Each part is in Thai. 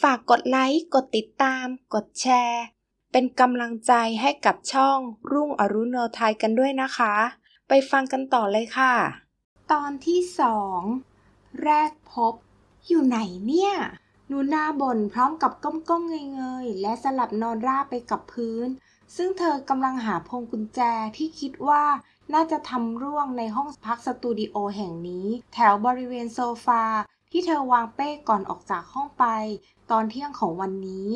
ฝากกดไลค์ กดติดตาม กดแชร์ เป็นกำลังใจให้กับช่องรุ่งอรุณโนไทยกันด้วยนะคะ ไปฟังกันต่อเลยค่ะ ตอนที่สองแรกพบ อยู่ไหนเนี่ยหนูนาบ่นพร้อมกับก้มๆเงยๆและสลับนอนราบไปกับพื้น ซึ่งเธอกำลังหาพวงกุญแจที่คิดว่าน่าจะทำร่วงในห้องพักสตูดิโอแห่งนี้ แถวบริเวณโซฟา ที่เธอวางเป้ก่อนออกจากห้องไป ตอนเที่ยงของวันนี้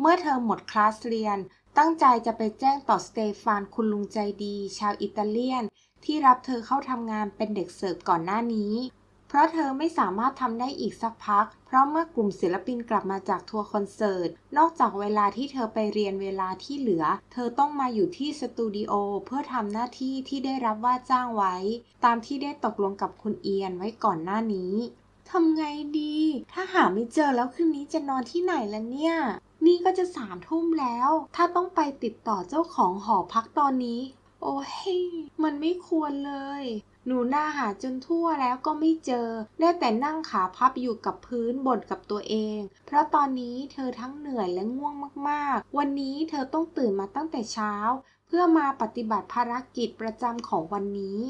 เมื่อเธอหมดคลาสเรียน ตั้งใจจะไปแจ้งต่อสเตฟานคุณลุงใจดี ชาวอิตาเลียน ที่รับเธอเข้าทำงานเป็นเด็กเสิร์ฟก่อนหน้านี้ เพราะเธอไม่สามารถทำได้อีกสักพัก เพราะเมื่อกลุ่มศิลปินกลับมาจากทัวร์คอนเสิร์ต นอกจากเวลาที่เธอไปเรียนเวลาที่เหลือ เธอต้องมาอยู่ที่สตูดิโอเพื่อทำหน้าที่ที่ได้รับว่าจ้างไว้ ตามที่ได้ตกลงกับคุณเอียนไว้ก่อนหน้านี้ ทำไงดี ถ้าหาไม่เจอแล้วคืนนี้จะนอนที่ไหนล่ะเนี่ย นี่ก็จะสามทุ่มแล้ว ถ้าต้องไปติดต่อเจ้าของหอพักตอนนี้ โอ้เฮ้ยมันไม่ควรเลย หนูหน้าหาจนทั่วแล้วก็ไม่เจอ ได้แต่นั่งขาพับอยู่กับพื้นบ่นกับตัวเอง เพราะตอนนี้เธอทั้งเหนื่อยและง่วงมาก ๆ วันนี้เธอต้องตื่นมาตั้งแต่เช้า เพื่อมาปฏิบัติภารกิจประจำของวันนี้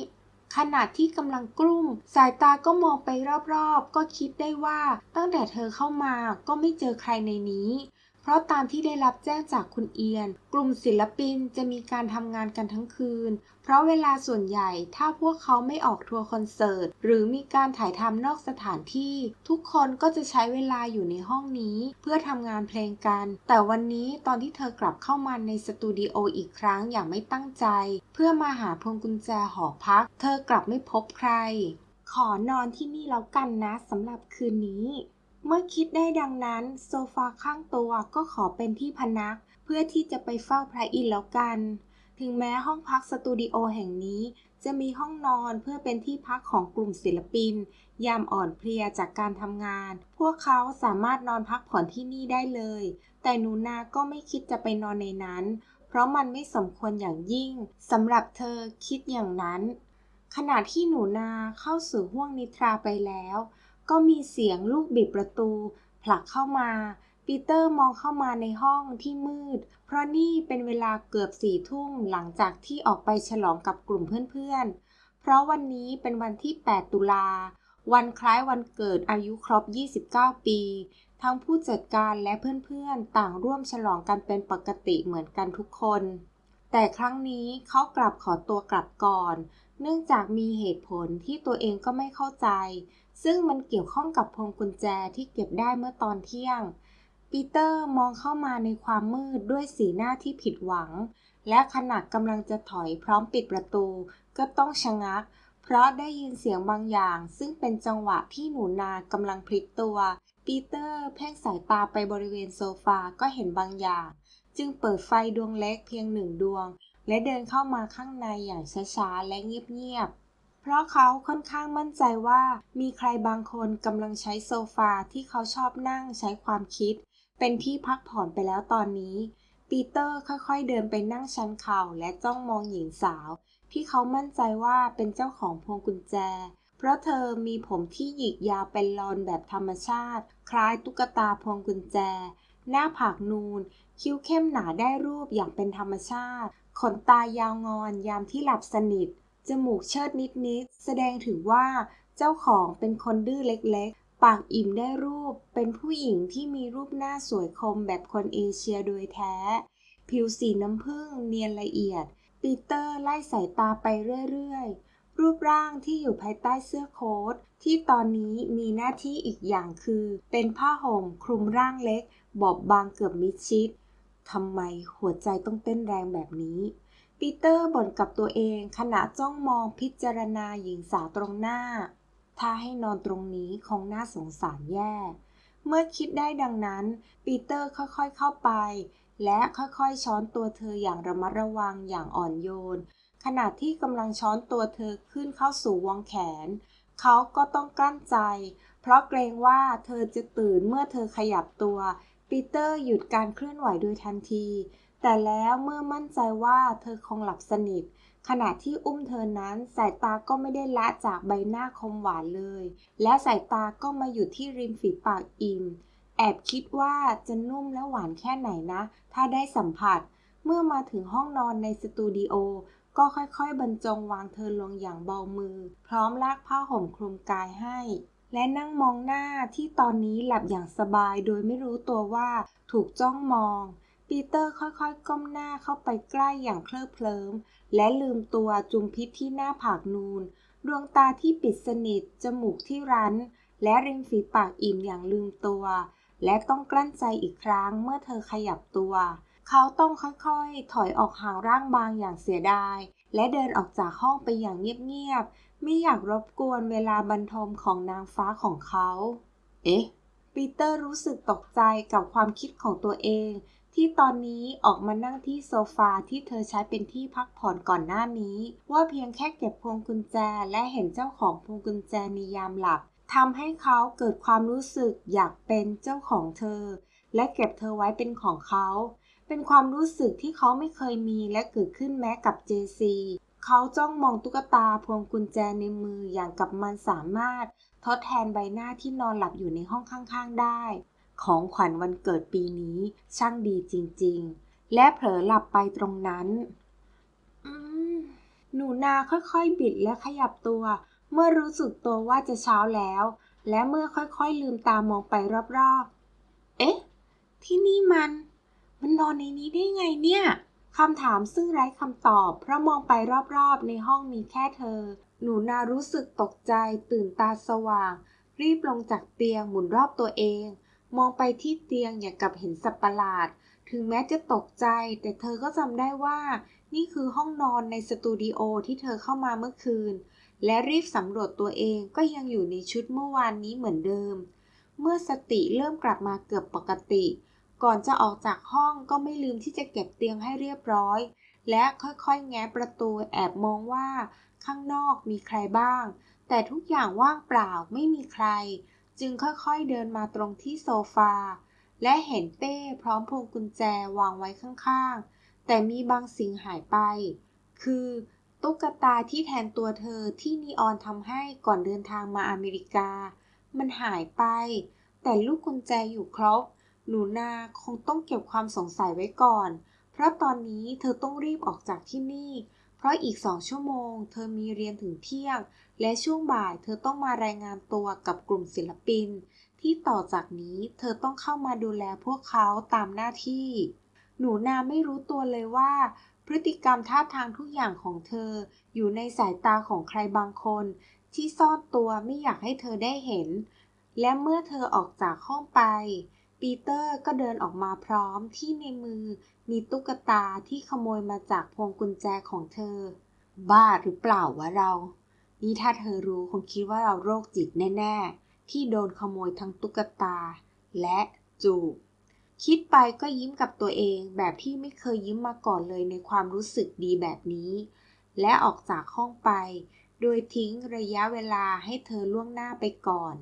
ขณะที่กำลังกลุ้มสายตาก็มองไปรอบๆ ก็คิดได้ว่าตั้งแต่เธอเข้ามาก็ไม่เจอใครในนี้ ราะตามที่ได้รับแจ้งจากคุณเอียน กลุ่มศิลปินจะมีการทำงานกันทั้งคืน เพราะเวลาส่วนใหญ่ถ้าพวกเขาไม่ออกทัวร์คอนเสิร์ต หรือมีการถ่ายทำนอกสถานที่ ทุกคนก็จะใช้เวลาอยู่ในห้องนี้ เพื่อทำงานเพลงกัน แต่วันนี้ตอนที่เธอกลับเข้ามาในสตูดิโออีกครั้งอย่างไม่ตั้งใจ เพื่อมาหาพวงกุญแจหอพัก เธอกลับไม่พบใคร ขอนอนที่นี่แล้วกันนะสำหรับคืนนี้ เมื่อคิดได้ดังนั้น โซฟาข้างตัวก็ขอเป็นที่พนัก เพื่อที่จะไปเฝ้าพระอินทร์แล้วกัน ถึงแม้ห้องพักสตูดิโอแห่งนี้ จะมีห้องนอนเพื่อเป็นที่พักของกลุ่มศิลปิน ยามอ่อนเพลียจากการทำงาน พวกเขาสามารถนอนพักผ่อนที่นี่ได้เลย แต่หนูนาก็ไม่คิดจะไปนอนในนั้น เพราะมันไม่สมควรอย่างยิ่งสำหรับเธอคิดอย่างนั้น ขณะที่หนูนาเข้าสู่ห้วงนิทราไปแล้ว ก็มีเสียงลูกบิดประตู ผลักเข้ามา ปีเตอร์มองเข้ามาในห้องที่มืด เพราะนี่เป็นเวลาเกือบสี่ทุ่มหลังจากที่ออกไปฉลองกับกลุ่มเพื่อนๆ เพราะวันนี้เป็นวันที่ 8 ตุลา วันคล้ายวันเกิดอายุครบ 29 ปี ทั้งผู้จัดการและเพื่อนๆ ต่างร่วมฉลองกันเป็นปกติเหมือนกันทุกคน แต่ครั้งนี้เขากลับขอตัวกลับก่อน เนื่องจากมีเหตุผลที่ตัวเองก็ไม่เข้าใจ ซึ่งมันเกี่ยวข้องกับพวงกุญแจที่เก็บได้เมื่อตอนเที่ยง ปีเตอร์มองเข้ามาในความมืดด้วยสีหน้าที่ผิดหวัง และขณะกำลังจะถอยพร้อมปิดประตู ก็ต้องชะงัก เพราะได้ยินเสียงบางอย่าง ซึ่งเป็นจังหวะที่หนูนากำลังพลิกตัว ปีเตอร์เพ่งสายตาไปบริเวณโซฟาก็เห็นบางอย่าง จึงเปิดไฟดวงเล็กเพียงหนึ่งดวง และเดินเข้ามาข้างในอย่างช้าๆและเงียบๆ พราะเขาค่อนข้างมั่นใจว่ามีใครบางคนกำลังใช้โซฟาที่เขาชอบนั่งใช้ความคิด เป็นที่พักผ่อนไปแล้วตอนนี้ ปีเตอร์ค่อยๆเดินไปนั่งชันเข่าและจ้องมองหญิงสาว ที่เขามั่นใจว่าเป็นเจ้าของพวงกุญแจ เพราะเธอมีผมที่หยิกยาวเป็นลอนแบบธรรมชาติ คล้ายตุ๊กตาพวงกุญแจ หน้าผากนูน คิ้วเข้มหนาได้รูปอย่างเป็นธรรมชาติ ขนตายาวงอนยามที่หลับสนิท จมูกเชิดนิดๆ แสดงถึงว่าเจ้าของเป็นคนดื้อเล็กๆ ปากอิ่มได้รูป เป็นผู้หญิงที่มีรูปหน้าสวยคมแบบคนเอเชียโดยแท้ ผิวสีน้ำผึ้งเนียนละเอียด ปีเตอร์ไล่สายตาไปเรื่อยๆ รูปร่างที่อยู่ภายใต้เสื้อโค้ทที่ตอนนี้มีหน้าที่อีกอย่างคือ เป็นผ้าห่มคลุมร่างเล็ก บอบบางเกือบมิดชิดทำไมหัวใจต้องเต้นแรงแบบนี้ ปีเตอร์บ่นกับตัวเองขณะจ้องมองพิจารณาหญิงสาวตรงหน้า ถ้าให้นอนตรงนี้คงน่าสงสารแย่ เมื่อคิดได้ดังนั้น ปีเตอร์ค่อยๆเข้าไป และค่อยๆช้อนตัวเธออย่างระมัดระวังอย่างอ่อนโยน ขณะที่กำลังช้อนตัวเธอขึ้นเข้าสู่วงแขน เขาก็ต้องกลั้นใจ เพราะเกรงว่าเธอจะตื่นเมื่อเธอขยับตัว ปีเตอร์หยุดการเคลื่อนไหวโดยทันที แต่แล้วเมื่อมั่นใจว่าเธอคงหลับสนิท ขณะที่อุ้มเธอนั้นสายตาก็ไม่ได้ละจากใบหน้าคมหวานเลย และสายตาก็มาอยู่ที่ริมฝีปากอิ่ม แอบคิดว่าจะนุ่มและหวานแค่ไหนนะ ถ้าได้สัมผัส เมื่อมาถึงห้องนอนในสตูดิโอ ก็ค่อยๆ บรรจงวางเธอลงอย่างเบามือ พร้อมลากผ้าห่มคลุมกายให้และนั่งมองหน้าที่ตอนนี้หลับอย่างสบายโดยไม่รู้ตัวว่าถูกจ้องมอง ปีเตอร์ค่อยๆ ก้มหน้าเข้าไปใกล้อย่างเคลิบเคลิ้มและลืมตัวจุมพิษที่หน้าผากนูน ดวงตาที่ปิดสนิท จมูกที่รั้น และริมฝีปากอิ่มอย่างลืมตัว และต้องกลั้นใจอีกครั้งเมื่อเธอขยับตัว เขาต้องค่อยๆ ถอยออกห่างร่างบางอย่างเสียดาย และเดินออกจากห้องไปอย่างเงียบๆ ไม่อยากรบกวนเวลาบรรทมของนางฟ้าของเขา เอ๊ะ ปีเตอร์รู้สึกตกใจกับความคิดของตัวเอง ที่ตอนนี้ออกมานั่งที่โซฟาที่เธอใช้เป็นที่พักผ่อนก่อนหน้านี้ ว่าเพียงแค่เก็บพวงกุญแจและเห็นเจ้าของพวงกุญแจในยามหลับทำให้เขาเกิดความรู้สึกอยากเป็นเจ้าของเธอ และเก็บเธอไว้เป็นของเขา เป็นความรู้สึกที่เขาไม่เคยมีและเกิดขึ้นแม้กับเจซีเขาจ้องมองตุ๊กตาพวงกุญแจในมืออย่างกับมันสามารถ ทดแทนใบหน้าที่นอนหลับอยู่ในห้องข้างๆได้ ของขวัญวันเกิดปีนี้ช่างดีจริงๆ และเผลอหลับไปตรงนั้น หนูนาค่อยๆ บิดและขยับตัว เมื่อรู้สึกตัวว่าจะเช้าแล้ว และเมื่อค่อยๆ ลืมตามองไปรอบๆ เอ๊ะ ที่นี่มัน มันนอนในนี้ได้ไงเนี่ยคำถามซึ่งไร้คำตอบ เพราะมองไปรอบๆ ในห้องมีแค่เธอ หนูนารู้สึกตกใจ ตื่นตาสว่าง รีบลงจากเตียงหมุนรอบตัวเอง มองไปที่เตียงอย่างกับเห็นสัตว์ประหลาด ถึงแม้จะตกใจ แต่เธอก็จำได้ว่า นี่คือห้องนอนในสตูดิโอที่เธอเข้ามาเมื่อคืน และรีบสำรวจตัวเองก็ยังอยู่ในชุดเมื่อวานนี้เหมือนเดิม เมื่อสติเริ่มกลับมาเกือบปกติ ก่อนจะออกจากห้องก็ไม่ลืมที่จะเก็บเตียงให้เรียบร้อย และค่อยๆ แง้ประตูแอบมองว่า ข้างนอกมีใครบ้าง แต่ทุกอย่างว่างเปล่าไม่มีใคร จึงค่อยๆเดินมาตรงที่โซฟา และเห็นเป้พร้อมพวงกุญแจวางไว้ข้างๆ แต่มีบางสิ่งหายไป คือ ตุ๊กตาที่แทนตัวเธอที่นีออนทำให้ก่อนเดินทางมาอเมริกา มันหายไป แต่ลูกกุญแจอยู่ครบ หนูนาคงต้องเก็บความสงสัยไว้ก่อน เพราะตอนนี้เธอต้องรีบออกจากที่นี่ เพราะอีกสองชั่วโมง เธอมีเรียนถึงเที่ยง และช่วงบ่ายเธอต้องมารายงานตัวกับกลุ่มศิลปิน ที่ต่อจากนี้เธอต้องเข้ามาดูแลพวกเขาตามหน้าที่ หนูนาไม่รู้ตัวเลยว่า พฤติกรรมท่าทางทุกอย่างของเธออยู่ในสายตาของใครบางคน ที่ซ่อนตัวไม่อยากให้เธอได้เห็น และเมื่อเธอออกจากห้องไป ปีเตอร์ก็เดินออกมาพร้อมที่ในมือมีตุ๊กตาที่ขโมยมาจากพวงกุญแจของเธอ บ้าหรือเปล่าวะเรา นี่ถ้าเธอรู้คงคิดว่าเราโรคจิตแน่ ๆ ที่โดนขโมยทั้งตุ๊กตา และจูบ คิดไปก็ยิ้มกับตัวเองแบบที่ไม่เคยยิ้มมาก่อนเลยในความรู้สึกดีแบบนี้ และออกจากห้องไป โดยทิ้งระยะเวลาให้เธอล่วงหน้าไปก่อน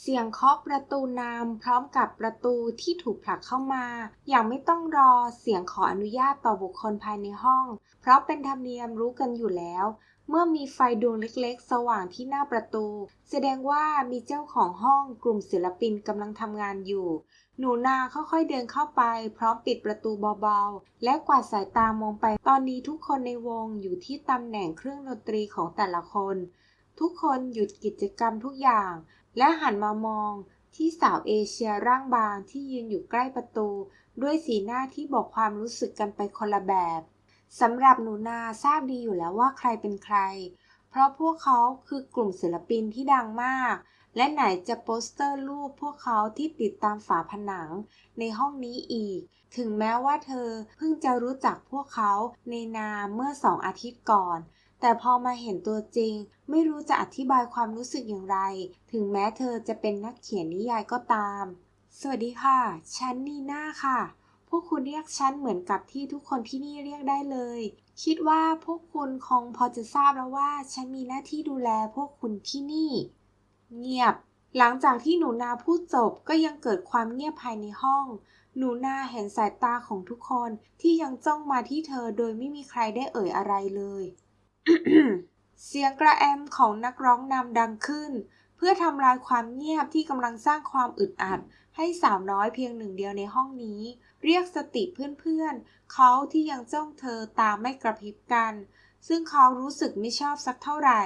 เสียงเคาะประตูนำพร้อมกับประตูที่ถูกผลักเข้ามา อย่างไม่ต้องรอเสียงขออนุญาตต่อบุคคลภายในห้อง เพราะเป็นธรรมเนียมรู้กันอยู่แล้ว เมื่อมีไฟดวงเล็กๆ สว่างที่หน้าประตู แสดงว่ามีเจ้าของห้องกลุ่มศิลปินกำลังทำงานอยู่ หนูนาค่อยๆเดินเข้าไป พร้อมปิดประตูเบาๆ และกวาดสายตามองไป ตอนนี้ทุกคนในวงอยู่ที่ตำแหน่งเครื่องดนตรีของแต่ละคน ทุกคนหยุดกิจกรรมทุกอย่าง และหันมามองที่สาวเอเชียร่างบางที่ยืนอยู่ใกล้ประตู ด้วยสีหน้าที่บอกความรู้สึกกันไปคนละแบบ สำหรับหนูนาทราบดีอยู่แล้วว่าใครเป็นใคร เพราะพวกเขาคือกลุ่มศิลปินที่ดังมาก และไหนจะโปสเตอร์รูปพวกเขาที่ติดตามฝาผนังในห้องนี้อีก ถึงแม้ว่าเธอเพิ่งจะรู้จักพวกเขาในนามเมื่อสองอาทิตย์ก่อน แต่พอมาเห็นตัวจริง ไม่รู้จะอธิบายความรู้สึกอย่างไร ถึงแม้เธอจะเป็นนักเขียนนิยายก็ตาม สวัสดีค่ะ ฉันนีน่าค่ะ วกคุณเรียกฉันเหมือนกับที่ทุกคนที่นี่เรียกได้เลย คิดว่าพวกคุณคงพอจะทราบแล้วว่า ฉันมีหน้าที่ดูแลพวกคุณที่นี่ เงียบ หลังจากที่หนูนาพูดจบก็ยังเกิดความเงียบภายในห้อง หนูนาเห็นสายตาของทุกคนที่ยังจ้องมาที่เธอโดยไม่มีใครได้เอ่ยอะไรเลย เสียงกระแอมของนักร้องนำดังขึ้น พื่อทำลายความเงียบที่กำลังสร้างความอึดอัด ให้สาวน้อยเพียงหนึ่งเดียวในห้องนี้ เรียกสติเพื่อนๆเขาที่ยังจ้องเธอตามไม่กระพริบกัน ซึ่งเขารู้สึกไม่ชอบสักเท่าไหร่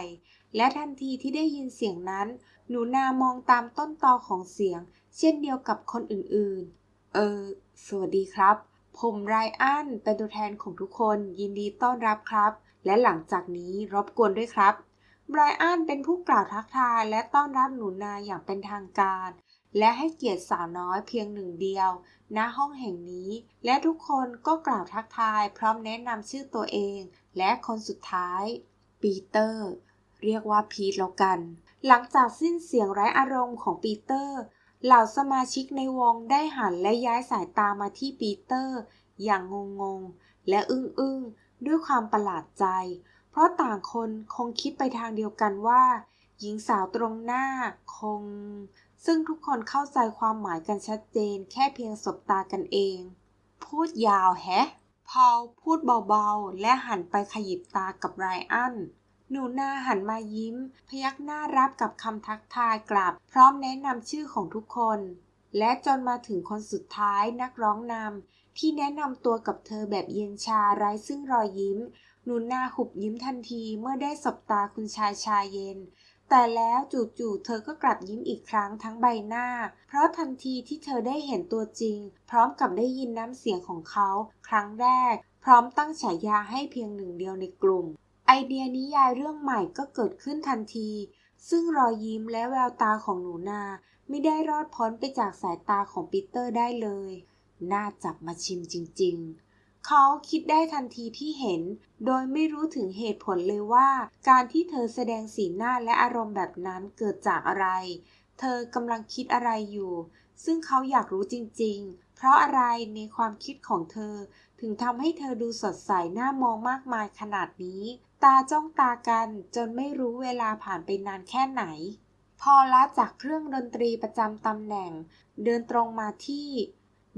และทันทีที่ได้ยินเสียงนั้น หนูนามองตามต้นตอของเสียง เช่นเดียวกับคนอื่นๆ เออ สวัสดีครับ ผมไรอันเป็นตัวแทนของทุกคน ยินดีต้อนรับครับ และหลังจากนี้รบกวนด้วยครับ ไบรอันเป็นผู้กล่าวทักทายและต้อนรับหนูนาอย่างเป็นทางการ และให้เกียรติสาวน้อยเพียงหนึ่งเดียว ณห้องแห่งนี้ และทุกคนก็กล่าวทักทายพร้อมแนะนำชื่อตัวเอง และคนสุดท้าย ปีเตอร์ เรียกว่าพีทแล้วกัน หลังจากสิ้นเสียงไร้อารมณ์ของปีเตอร์ เหล่าสมาชิกในวงได้หันและย้ายสายตามาที่ปีเตอร์ อย่างงงๆและอึ้งๆด้วยความประหลาดใจ เพราะต่างคนคงคิดไปทางเดียวกันว่า หญิงสาวตรงหน้าคง ซึ่งทุกคนเข้าใจความหมายกันชัดเจนแค่เพียงสบตากันเอง พูดยาวแฮะพอลพูดเบาๆ และหันไปขยิบตากับไรอันหนูนาหันมายิ้ม พยักหน้ารับกับคำทักทายกลับ พร้อมแนะนำชื่อของทุกคน และจนมาถึงคนสุดท้ายนักร้องนำที่แนะนำตัวกับเธอแบบเย็นชาไร้ซึ่งรอยยิ้ม นูนาหุบยิ้มทันทีเมื่อได้สบตาคุณชายชายเย็น แต่แล้วจู่ๆเธอก็กลับยิ้มอีกครั้งทั้งใบหน้า เพราะทันทีที่เธอได้เห็นตัวจริง พร้อมกับได้ยินน้ำเสียงของเขา ครั้งแรก พร้อมตั้งฉายาให้เพียงหนึ่งเดียวในกลุ่ม ไอเดียนิยายเรื่องใหม่ก็เกิดขึ้นทันที ซึ่งรอยยิ้มและแววตาของหนูนา ไม่ได้รอดพ้นไปจากสายตาของปีเตอร์ได้เลย น่าจับมาชิมจริง ๆ เขาคิดได้ทันทีที่เห็น โดยไม่รู้ถึงเหตุผลเลยว่า การที่เธอแสดงสีหน้าและอารมณ์แบบนั้นเกิดจากอะไร เธอกำลังคิดอะไรอยู่ ซึ่งเขาอยากรู้จริง ๆ เพราะอะไรในความคิดของเธอ ถึงทำให้เธอดูสดใสน่ามองมากมายขนาดนี้ ตาจ้องตากันจนไม่รู้เวลาผ่านไปนานแค่ไหน พอละจากเครื่องดนตรีประจำตำแหน่ง เดินตรงมาที่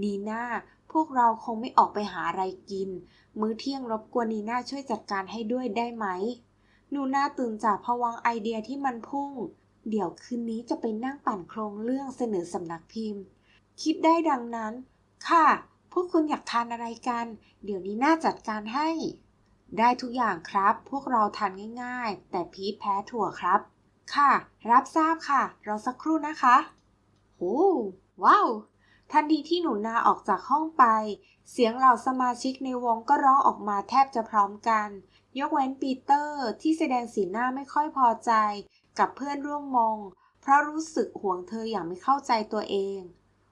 นีน่า พวกเราคงไม่ออกไปหาอะไรกิน มื้อเที่ยงรบกวนนีน่าช่วยจัดการให้ด้วยได้ไหมหนูน่าตื่นจากภวังไอเดียที่มันพุ่ง เดี๋ยวคืนนี้จะไปนั่งปั่นโครงเรื่องเสนอสำนักพิมพ์ คิดได้ดังนั้น ค่ะ พวกคุณอยากทานอะไรกัน เดี๋ยวนี้น่าจัดการให้ ได้ทุกอย่างครับ พวกเราทานง่าย ๆ แต่พีทแพ้ถั่วครับ ค่ะ รับทราบค่ะ รอสักครู่นะคะ โอ้ว้าว ทันทีที่หนูนาออกจากห้องไป เสียงเหล่าสมาชิกในวงก็ร้องออกมาแทบจะพร้อมกัน ยกเว้นปีเตอร์ที่แสดงสีหน้าไม่ค่อยพอใจ กับเพื่อนร่วมมง เพราะรู้สึกห่วงเธออย่างไม่เข้าใจตัวเอง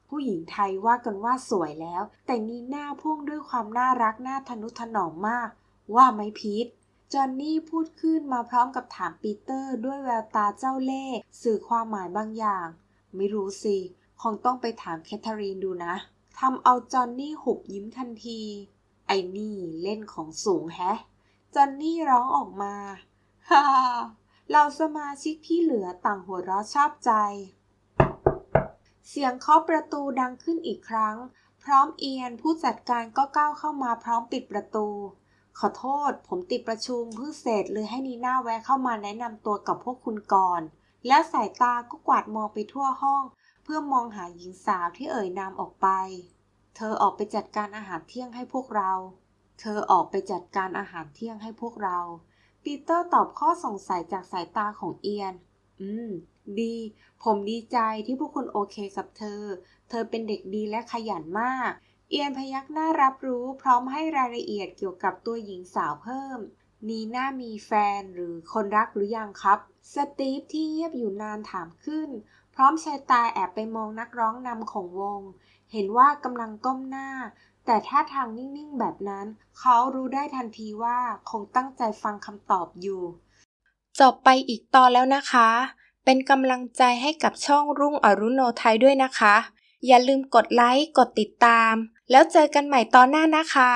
ผู้หญิงไทยว่ากันว่าสวยแล้ว แต่นีหน้าพุ่งด้วยความน่ารักน่าทนุถนอมมาก ว่าไหมพีทจอนนี่พูดขึ้นมาพร้อมกับถามปีเตอร์ด้วยแววตาเจ้าเล่ห์สื่อความหมายบางอย่าง ไม่รู้สิ คงต้องไปถามแคทเธอรีนดูนะทำเอาจอนนี่หุบยิ้มทันที ไอ้นี่เล่นของสูงแฮะ จอนนี่ร้องออกมาฮ่าเราสมาชิกที่เหลือต่างหัวเราะชอบใจ เสียงเคาะประตูดังขึ้นอีกครั้ง พร้อมเอียนผู้จัดการก็ก้าวเข้ามาพร้อมปิดประตู ขอโทษ ผมติดประชุมเพิ่งเสร็จเลยให้นีน่าแวะเข้ามาแนะนำตัวกับพวกคุณก่อน และสายตาก็กวาดมองไปทั่วห้อง เพื่อมองหาหญิงสาวที่เอ่ยนามออกไป เธอออกไปจัดการอาหารเที่ยงให้พวกเรา เธอออกไปจัดการอาหารเที่ยงให้พวกเรา ปีเตอร์ตอบข้อสงสัยจากสายตาของเอียน อืม ดี ผมดีใจที่พวกคุณโอเคกับเธอ เธอเป็นเด็กดีและขยันมาก เอียนพยักหน้ารับรู้พร้อมให้รายละเอียดเกี่ยวกับตัวหญิงสาวเพิ่มนีน่ามีแฟนหรือคนรักหรือยังครับ สตีฟที่เงียบอยู่นานถามขึ้น พร้อมชายตาแอบไปมองนักร้องนำของวง เห็นว่ากำลังก้มหน้า แต่ท่าทางนิ่งๆแบบนั้น เขารู้ได้ทันทีว่าคงตั้งใจฟังคำตอบอยู่ จบไปอีกตอนแล้วนะคะ เป็นกำลังใจให้กับช่องรุ่งอรุโนไทยด้วยนะคะ อย่าลืมกดไลค์ กดติดตาม แล้วเจอกันใหม่ตอนหน้านะคะ